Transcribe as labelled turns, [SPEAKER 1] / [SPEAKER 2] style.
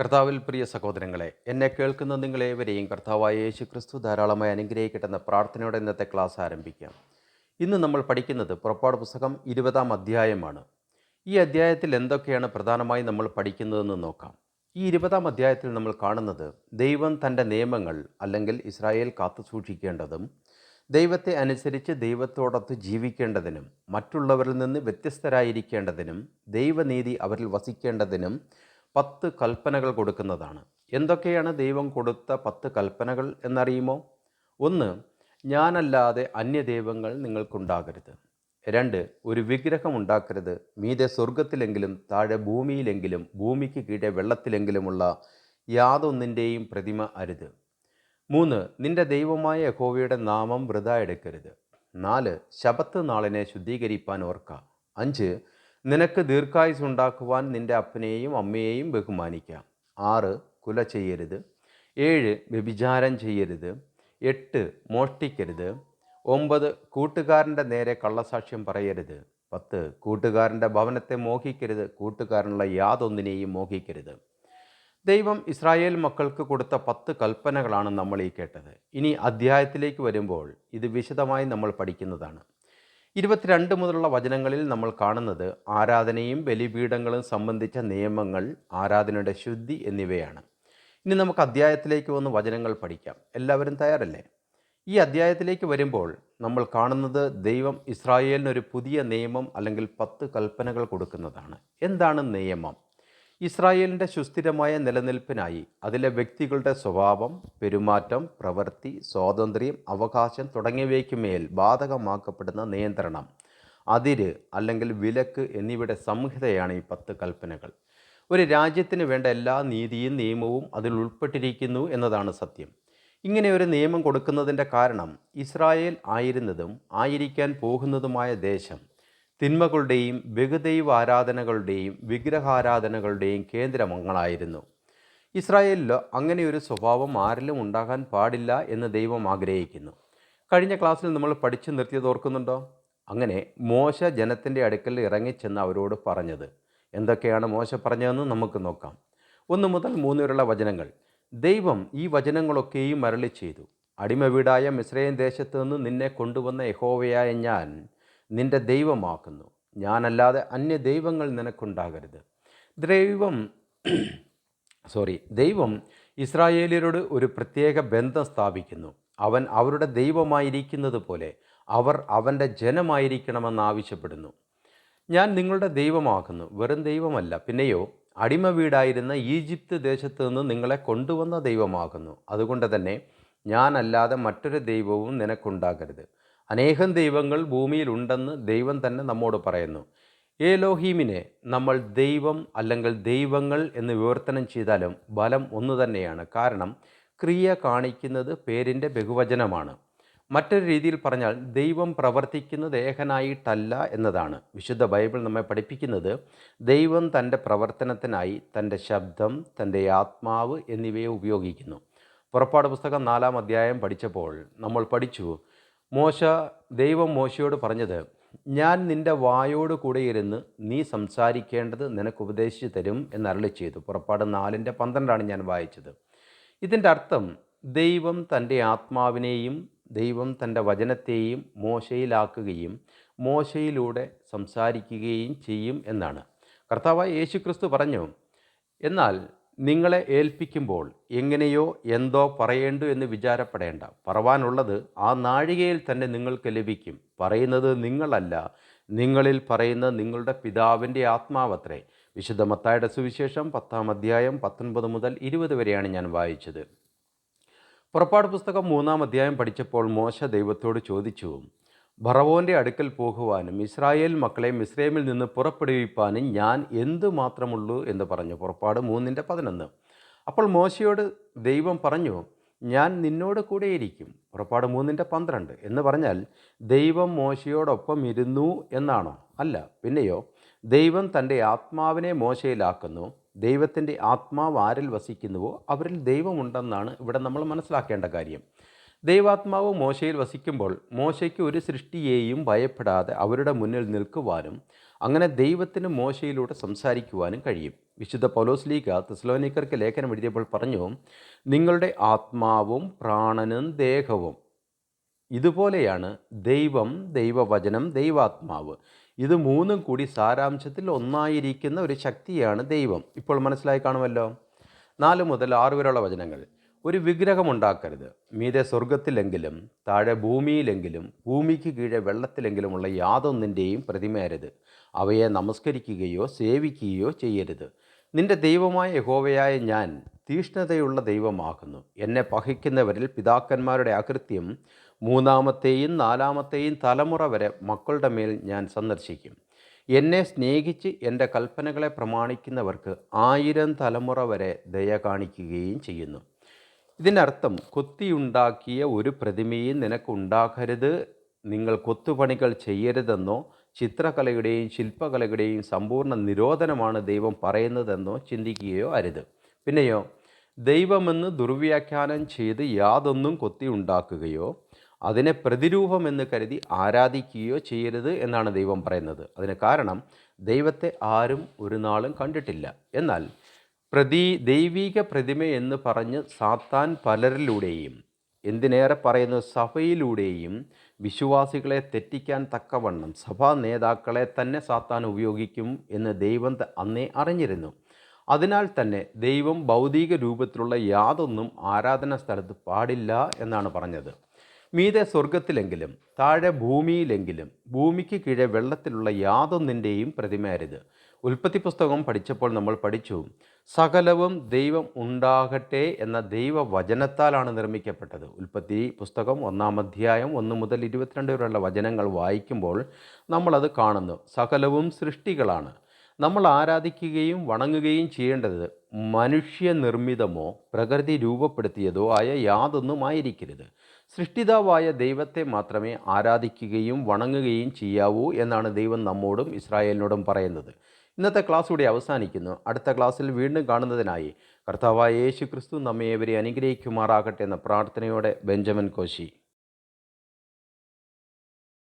[SPEAKER 1] കർത്താവിൽ പ്രിയ സഹോദരങ്ങളെ എന്നെ കേൾക്കുന്ന നിങ്ങളേവരെയും കർത്താവായ യേശു ക്രിസ്തു ധാരാളമായി അനുഗ്രഹിക്കട്ടെന്ന പ്രാർത്ഥനയോടെ ഇന്നത്തെ ക്ലാസ് ആരംഭിക്കാം. ഇന്ന് നമ്മൾ പഠിക്കുന്നത് പുറപ്പാട് പുസ്തകം ഇരുപതാം അധ്യായമാണ്. ഈ അധ്യായത്തിൽ എന്തൊക്കെയാണ് പ്രധാനമായി നമ്മൾ പഠിക്കുന്നതെന്ന് നോക്കാം. ഈ ഇരുപതാം അധ്യായത്തിൽ നമ്മൾ കാണുന്നത് ദൈവം തന്റെ നിയമങ്ങൾ അല്ലെങ്കിൽ ഇസ്രായേൽ കാത്തു സൂക്ഷിക്കേണ്ടതും ദൈവത്തെ അനുസരിച്ച് ദൈവത്തോടൊത്ത് ജീവിക്കേണ്ടതിനും മറ്റുള്ളവരിൽ നിന്ന് വ്യത്യസ്തരായിരിക്കേണ്ടതിനും ദൈവനീതി അവരിൽ വസിക്കേണ്ടതിനും പത്ത് കൽപ്പനകൾ കൊടുക്കുന്നതാണ്. എന്തൊക്കെയാണ് ദൈവം കൊടുത്ത പത്ത് കൽപ്പനകൾ എന്നറിയുമോ? ഒന്ന് ഞാനല്ലാതെ അന്യദൈവങ്ങൾ നിങ്ങൾക്കുണ്ടാകരുത്. രണ്ട് ഒരു വിഗ്രഹം ഉണ്ടാക്കരുത്. മീതെ സ്വർഗത്തിലെങ്കിലും താഴെ ഭൂമിയിലെങ്കിലും ഭൂമിക്ക് കീഴെ വെള്ളത്തിലെങ്കിലുമുള്ള യാതൊന്നിന്റെയും പ്രതിമ അരുത്. മൂന്ന് നിന്റെ ദൈവമായ യഹോവയുടെ നാമം വൃത എടുക്കരുത്. നാല് ശബത്ത് നാളിനെ ശുദ്ധീകരിപ്പാൻ ഓർക്കുക അഞ്ച് നിനക്ക് ദീർഘായുസ് ഉണ്ടാക്കുവാൻ നിന്റെ അപ്പനെയും അമ്മയെയും ബഹുമാനിക്കാം. ആറ് കുല ചെയ്യരുത്. ഏഴ് വ്യഭിചാരം ചെയ്യരുത്. എട്ട് മോഷ്ടിക്കരുത്. ഒമ്പത് കൂട്ടുകാരന്റെ നേരെ കള്ളസാക്ഷ്യം പറയരുത്. പത്ത് കൂട്ടുകാരന്റെ ഭവനത്തെ മോഹിക്കരുത്. കൂട്ടുകാരനുള്ള യാതൊന്നിനെയും മോഹിക്കരുത്. ദൈവം ഇസ്രായേൽ മക്കൾക്ക് കൊടുത്ത പത്ത് കൽപ്പനകളാണ് നമ്മൾ ഈ കേട്ടത്. ഇനി അധ്യായത്തിലേക്ക് വരുമ്പോൾ ഇത് വിശദമായി നമ്മൾ പഠിക്കുന്നതാണ്. ഇരുപത്തിരണ്ട് മുതലുള്ള വചനങ്ങളിൽ നമ്മൾ കാണുന്നത് ആരാധനയും ബലിപീഠങ്ങളും സംബന്ധിച്ച നിയമങ്ങൾ ആരാധനയുടെ ശുദ്ധി എന്നിവയാണ്. ഇനി നമുക്ക് അധ്യായത്തിലേക്ക് വന്ന് വചനങ്ങൾ പഠിക്കാം. എല്ലാവരും തയ്യാറല്ലേ? ഈ അധ്യായത്തിലേക്ക് വരുമ്പോൾ നമ്മൾ കാണുന്നത് ദൈവം ഇസ്രായേലിനൊരു പുതിയ നിയമം അല്ലെങ്കിൽ പത്ത് കൽപ്പനകൾ കൊടുക്കുന്നതാണ്. എന്താണ് നിയമം? ഇസ്രായേലിന്റെ സുസ്ഥിരമായ നിലനിൽപ്പിനായി അതിലെ വ്യക്തികളുടെ സ്വഭാവം പെരുമാറ്റം പ്രവൃത്തി സ്വാതന്ത്ര്യം അവകാശം തുടങ്ങിയവയ്ക്ക് മേൽ ബാധകമാക്കപ്പെടുന്ന നിയന്ത്രണം അതിര് അല്ലെങ്കിൽ വിലക്ക് എന്നിവയുടെ സംഹിതയാണ് ഈ പത്ത് കൽപ്പനകൾ. ഒരു രാജ്യത്തിന് വേണ്ട എല്ലാ നീതിയും നിയമവും അതിൽ ഉൾപ്പെട്ടിരിക്കുന്നു എന്നതാണ് സത്യം. ഇങ്ങനെ ഒരു നിയമം കൊടുക്കുന്നതിന്റെ കാരണം ഇസ്രായേൽ ആയിരുന്നതും ആയിരിക്കാൻ പോകുന്നതുമായ ദേശം തിന്മകളുടെയും ബഹുദൈവ ആരാധനകളുടെയും വിഗ്രഹാരാധനകളുടെയും കേന്ദ്രമങ്ങളായിരുന്നു. ഇസ്രായേലിൽ അങ്ങനെയൊരു സ്വഭാവം ആരിലും ഉണ്ടാകാൻ പാടില്ല എന്ന് ദൈവം ആഗ്രഹിക്കുന്നു. കഴിഞ്ഞ ക്ലാസ്സിൽ നമ്മൾ പഠിച്ചു നിർത്തിയത് ഓർക്കുന്നുണ്ടോ? അങ്ങനെ മോശ ജനത്തിന്റെ അടുക്കൽ ഇറങ്ങിച്ചെന്ന് അവരോട് പറഞ്ഞത്. എന്തൊക്കെയാണ് മോശ പറഞ്ഞതെന്ന് നമുക്ക് നോക്കാം. ഒന്ന് മുതൽ മൂന്ന് വരെയുള്ള വചനങ്ങൾ. ദൈവം ഈ വചനങ്ങളൊക്കെയും മരളി ചെയ്തു. അടിമ വീടായ മിശ്രയൻ ദേശത്ത് നിന്ന് നിന്നെ കൊണ്ടുവന്ന യഹോവയായ ഞാൻ നിന്റെ ദൈവമാക്കുന്നു. ഞാനല്ലാതെ അന്യ ദൈവങ്ങൾ നിനക്കുണ്ടാകരുത്. ദൈവം സോറി ദൈവം ഇസ്രായേലിയരോട് ഒരു പ്രത്യേക ബന്ധം സ്ഥാപിക്കുന്നു. അവൻ അവരുടെ ദൈവമായിരിക്കുന്നത് പോലെ അവർ അവന്റെ ജനമായിരിക്കണമെന്ന് ആവശ്യപ്പെടുന്നു. ഞാൻ നിങ്ങളുടെ ദൈവമാക്കുന്നു വെറും ദൈവമല്ല. പിന്നെയോ അടിമ വീടായിരുന്ന ഈജിപ്ത് ദേശത്ത് നിന്ന് നിങ്ങളെ കൊണ്ടുവന്ന ദൈവമാകുന്നു. അതുകൊണ്ട് തന്നെ ഞാനല്ലാതെ മറ്റൊരു ദൈവവും നിനക്കുണ്ടാകരുത്. അനേകം ദൈവങ്ങൾ ഭൂമിയിലുണ്ടെന്ന് ദൈവം തന്നെ നമ്മോട് പറയുന്നു. ഏലോഹീമിനെ നമ്മൾ ദൈവം അല്ലെങ്കിൽ ദൈവങ്ങൾ എന്ന് വിവർത്തനം ചെയ്താലും ബലം ഒന്നു തന്നെയാണ്. കാരണം ക്രിയ കാണിക്കുന്നത് പേരിന്റെ ബഹുവചനമാണ്. മറ്റൊരു രീതിയിൽ പറഞ്ഞാൽ ദൈവം പ്രവർത്തിക്കുന്നത് ഏകനായിട്ടല്ല എന്നതാണ്. വിശുദ്ധ ബൈബിൾ നമ്മെ പഠിപ്പിക്കുന്നത് ദൈവം തന്റെ പ്രവർത്തനത്തിനായി തന്റെ ശബ്ദം തന്റെ ആത്മാവ് എന്നിവയെ ഉപയോഗിക്കുന്നു. പുറപ്പാട് പുസ്തകം നാലാം അധ്യായം പഠിച്ചപ്പോൾ നമ്മൾ പഠിച്ചു മോശ ദൈവം മോശയോട് പറഞ്ഞത് ഞാൻ നിന്റെ വായോട് കൂടെ ഇരുന്ന് നീ സംസാരിക്കേണ്ടത് നിനക്ക് ഉപദേശിച്ചു തരും എന്ന് അരളി ചെയ്തു. പുറപ്പാട് നാലിന്റെ പന്ത്രണ്ടാണ് ഞാൻ വായിച്ചത്. ഇതിന്റെ അർത്ഥം ദൈവം തന്റെ ആത്മാവിനെയും ദൈവം തന്റെ വചനത്തെയും മോശയിലാക്കുകയും മോശയിലൂടെ സംസാരിക്കുകയും ചെയ്യും എന്നാണ്. കർത്താവായ യേശു ക്രിസ്തു പറഞ്ഞു എന്നാൽ നിങ്ങളെ ഏൽപ്പിക്കുമ്പോൾ എങ്ങനെയോ എന്തോ പറയേണ്ടു എന്ന് വിചാരപ്പെടേണ്ട. പറവാനുള്ളത് ആ നാഴികയിൽ തന്നെ നിങ്ങൾക്ക് ലഭിക്കും. പറയുന്നത് നിങ്ങളല്ല നിങ്ങളിൽ പറയുന്ന നിങ്ങളുടെ പിതാവിന്റെ ആത്മാവത്രേ. വിശുദ്ധ മത്തായുടെ സുവിശേഷം പത്താം അധ്യായം പത്തൊൻപത് മുതൽ ഇരുപത് വരെയാണ് ഞാൻ വായിച്ചത്. പുറപ്പാട് പുസ്തകം മൂന്നാം അധ്യായം പഠിച്ചപ്പോൾ മോശ ദൈവത്തോട് ചോദിച്ചു ഭറവോന്റെ അടുക്കൽ പോകുവാനും ഇസ്രായേൽ മക്കളെ മിസ്രൈമിൽ നിന്ന് പുറപ്പെടുവിപ്പാനും ഞാൻ എന്തു മാത്രമുള്ളൂ എന്ന് പറഞ്ഞു. പുറപ്പാട് മൂന്നിന്റെ പതിനൊന്ന്. അപ്പോൾ മോശയോട് ദൈവം പറഞ്ഞു ഞാൻ നിന്നോട് കൂടെയിരിക്കും പുറപ്പാട് മൂന്നിന്റെ പന്ത്രണ്ട്. എന്ന് പറഞ്ഞാൽ ദൈവം മോശയോടൊപ്പം ഇരുന്നു എന്നാണോ? അല്ല പിന്നെയോ ദൈവം തന്റെ ആത്മാവിനെ മോശയിലാക്കുന്നു. ദൈവത്തിന്റെ ആത്മാവ് ആരിൽ വസിക്കുന്നുവോ അവരിൽ ദൈവമുണ്ടെന്നാണ് ഇവിടെ നമ്മൾ മനസ്സിലാക്കേണ്ട കാര്യം. ദൈവാത്മാവ് മോശയിൽ വസിക്കുമ്പോൾ മോശയ്ക്ക് ഒരു സൃഷ്ടിയെയും ഭയപ്പെടാതെ അവരുടെ മുന്നിൽ നിൽക്കുവാനും അങ്ങനെ ദൈവത്തിന് മോശയിലൂടെ സംസാരിക്കുവാനും കഴിയും. വിശുദ്ധ പൗലോസ് ലീഗ തെസ്ലോനിക്കർക്ക് ലേഖനം എഴുതിയപ്പോൾ പറഞ്ഞു നിങ്ങളുടെ ആത്മാവും പ്രാണനും ദേഹവും. ഇതുപോലെയാണ് ദൈവം ദൈവവചനം ദൈവാത്മാവ്. ഇത് മൂന്നും കൂടി സാരാംശത്തിൽ ഒന്നായിരിക്കുന്ന ഒരു ശക്തിയാണ് ദൈവം. ഇപ്പോൾ മനസ്സിലായി കാണുമല്ലോ? നാല് മുതൽ ആറ് വരെയുള്ള വചനങ്ങൾ. ഒരു വിഗ്രഹമുണ്ടാക്കരുത്. മീതെ സ്വർഗത്തിലെങ്കിലും താഴെ ഭൂമിയിലെങ്കിലും ഭൂമിക്ക് കീഴെ വെള്ളത്തിലെങ്കിലുമുള്ള യാതൊന്നിന്റെയും പ്രതിമയരുത്. അവയെ നമസ്കരിക്കുകയോ സേവിക്കുകയോ ചെയ്യരുത്. നിന്റെ ദൈവമായ യഹോവയായ ഞാൻ തീഷ്ണതയുള്ള ദൈവമാകുന്നു. എന്നെ പഹിക്കുന്നവരിൽ പിതാക്കന്മാരുടെ അകൃത്യം മൂന്നാമത്തെയും നാലാമത്തെയും തലമുറ വരെ മക്കളുടെ മേൽ ഞാൻ സന്ദർശിക്കും. എന്നെ സ്നേഹിച്ച് എന്റെ കൽപ്പനകളെ പ്രമാണിക്കുന്നവർക്ക് ആയിരം തലമുറ വരെ ദയ കാണിക്കുകയും ചെയ്യുന്നു. ഇതിനർത്ഥം കൊത്തിയുണ്ടാക്കിയ ഒരു പ്രതിമയും നിനക്കുണ്ടാക്കരുത്. നിങ്ങൾ കൊത്തുപണികൾ ചെയ്യരുതെന്നോ ചിത്രകലയുടെയും ശില്പകലയുടെയും സമ്പൂർണ നിരോധനമാണ് ദൈവം പറയുന്നതെന്നോ ചിന്തിക്കുകയോ അരുത്. പിന്നെയോ ദൈവമെന്ന് ദുർവ്യാഖ്യാനം ചെയ്ത് യാതൊന്നും കൊത്തി ഉണ്ടാക്കുകയോ അതിനെ പ്രതിരൂപമെന്ന് കരുതി ആരാധിക്കുകയോ ചെയ്യരുത് എന്നാണ് ദൈവം പറയുന്നത്. അതിന് കാരണം ദൈവത്തെ ആരും ഒരു നാളും കണ്ടിട്ടില്ല. എന്നാൽ പ്രതി ദൈവീക പ്രതിമ എന്ന് പറഞ്ഞ് സാത്താൻ പലരിലൂടെയും എന്തിനേറെ പറയുന്ന സഭയിലൂടെയും വിശ്വാസികളെ തെറ്റിക്കാൻ തക്കവണ്ണം സഭാ നേതാക്കളെ തന്നെ സാത്താൻ ഉപയോഗിക്കും എന്ന് ദൈവം അന്നേ അറിഞ്ഞിരുന്നു. അതിനാൽ തന്നെ ദൈവം ഭൗതിക രൂപത്തിലുള്ള യാതൊന്നും ആരാധനാ സ്ഥലത്ത് പാടില്ല എന്നാണ് പറഞ്ഞത്. മീതെ സ്വർഗത്തിലെങ്കിലും താഴെ ഭൂമിയിലെങ്കിലും ഭൂമിക്ക് കീഴെ വെള്ളത്തിലുള്ള യാതൊന്നിന്റെയും പ്രതിമയരുത്. ഉൽപ്പത്തി പുസ്തകം പഠിച്ചപ്പോൾ നമ്മൾ പഠിച്ചു സകലവും ദൈവം ഉണ്ടാകട്ടെ എന്ന ദൈവവചനത്താലാണ് നിർമ്മിക്കപ്പെട്ടത്. ഉൽപ്പത്തി പുസ്തകം ഒന്നാം അധ്യായം ഒന്ന് മുതൽ ഇരുപത്തിരണ്ട് വരെയുള്ള വചനങ്ങൾ വായിക്കുമ്പോൾ നമ്മളത് കാണുന്നു. സകലവും സൃഷ്ടികളാണ്. നമ്മൾ ആരാധിക്കുകയും വണങ്ങുകയും ചെയ്യേണ്ടത് മനുഷ്യനിർമ്മിതമോ പ്രകൃതി രൂപപ്പെടുത്തിയതോ ആയ യാതൊന്നും ആയിരിക്കരുത് സൃഷ്ടിതാവായ ദൈവത്തെ മാത്രമേ ആരാധിക്കുകയും വണങ്ങുകയും ചെയ്യാവൂ എന്നാണ് ദൈവം നമ്മോടും ഇസ്രായേലിനോടും പറയുന്നത്. ഇന്നത്തെ ക്ലാസ് ഇവിടെ അവസാനിക്കുന്നു. അടുത്ത ക്ലാസ്സിൽ വീണ്ടും കാണുന്നതിനായി കർത്താവായ യേശു ക്രിസ്തു നമ്മെ ഇവരെ അനുഗ്രഹിക്കുമാറാകട്ടെ എന്ന പ്രാർത്ഥനയോടെ ബെഞ്ചമിൻ കോശി.